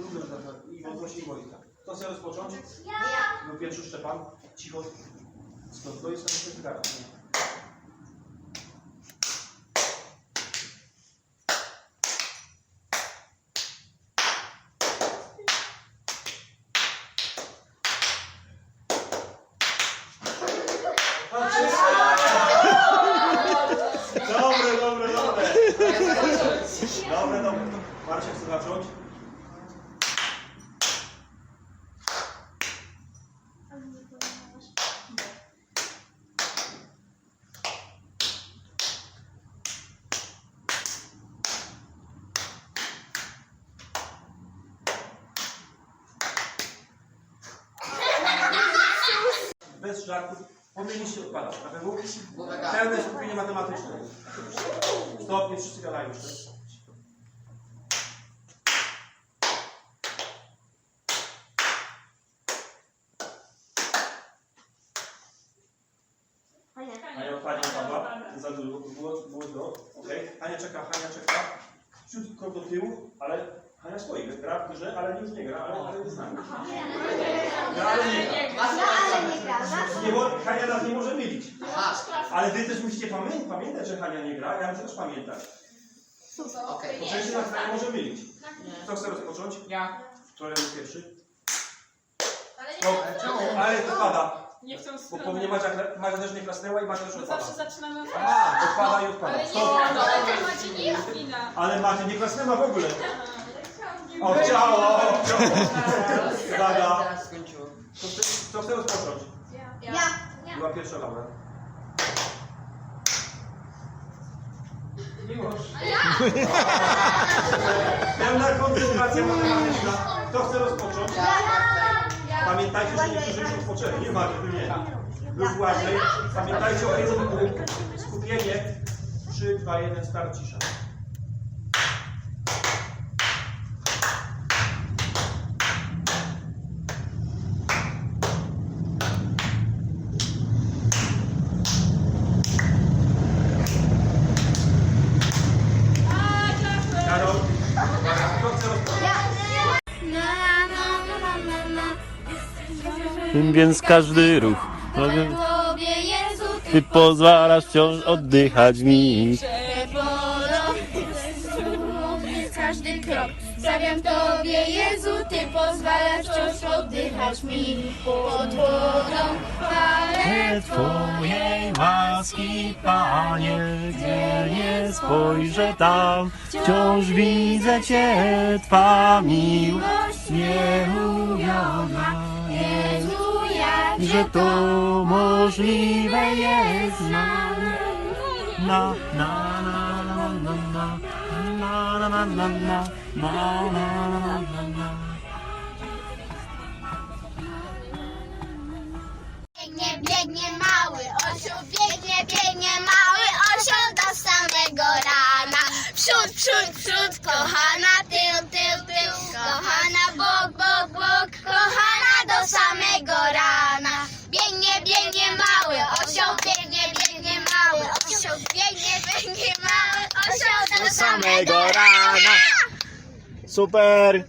Tak, i odnośnie Iwolita. Kto chce rozpocząć? Ja. Był pierwszy Szczepan. Cicho. Skąd to jest ten cygara? Dobre, dobre, dobre. Dobre, dobre. Marcin chce zacząć? Bez żartów. Powinniście odpadać. Na pewno? Pełne skupienie matematyczne. Stop, nie wszyscy gadają jeszcze. Odpadnie odpadła. Za dużo było, było to. Okej. Hania czeka, Hania czeka. Ciutko do tyłu, ale Hania stoi. Gra w grze, ale już nie gra, ale, ale nie znamy. Gra, ale nie gra. No, ale nie bo Hania nas nie może mylić. Ale wy też musicie pamię pamiętać, że Hania nie gra, ja muszę też pamiętać. Okej. Bo nas Hania może mylić. Kto chce rozpocząć? Ja. Kto jest pierwszy? Ale No, nie ale to pada. Nie chcę Bo stronę. pewnie Macia, Macia też nie klasnęła i Macia też Bo odpada. zawsze zaczynamy od... A, odpada i odpada. Ale nie, Stop. ale to macie nie jest wina. Ale Macia nie klasnęła w ogóle. Nie O, chciało, o, Uwaga. skończyło. Kto chce, kto chce rozpocząć? Ja. Ja. Była pierwsza Laura. Miłość. Pełna koncentracja matematyczna. Kto chce rozpocząć? Pamiętajcie, że niektórzy już odpoczęli. Nie Macie, tu nie. Już Błażej. Pamiętajcie o języku. Skupienie. 3, 2, 1, start, cisza. Karol. Kto chce rozpocząć? Więc każdy ruch powiem, Tobie Jezu, Ty pozwalasz wciąż oddychać mi każdy krok. Stawiam Tobie Jezu, Ty pozwalasz wciąż oddychać mi pod wodą. Chwalę Twojej łaski, Panie Gdzie nie spojrzę tam Wciąż widzę Cię Twa miłość nie uwiodła Jezu, jak Że to możliwe jest na na na na na na na na na na na na na na na Biegnie, biegnie mały osioł, biegnie, biegnie mały osioł do samego rana. Przód, przód, przód, kochana, biegnie, biegnie mały osioł do samego rana. Super!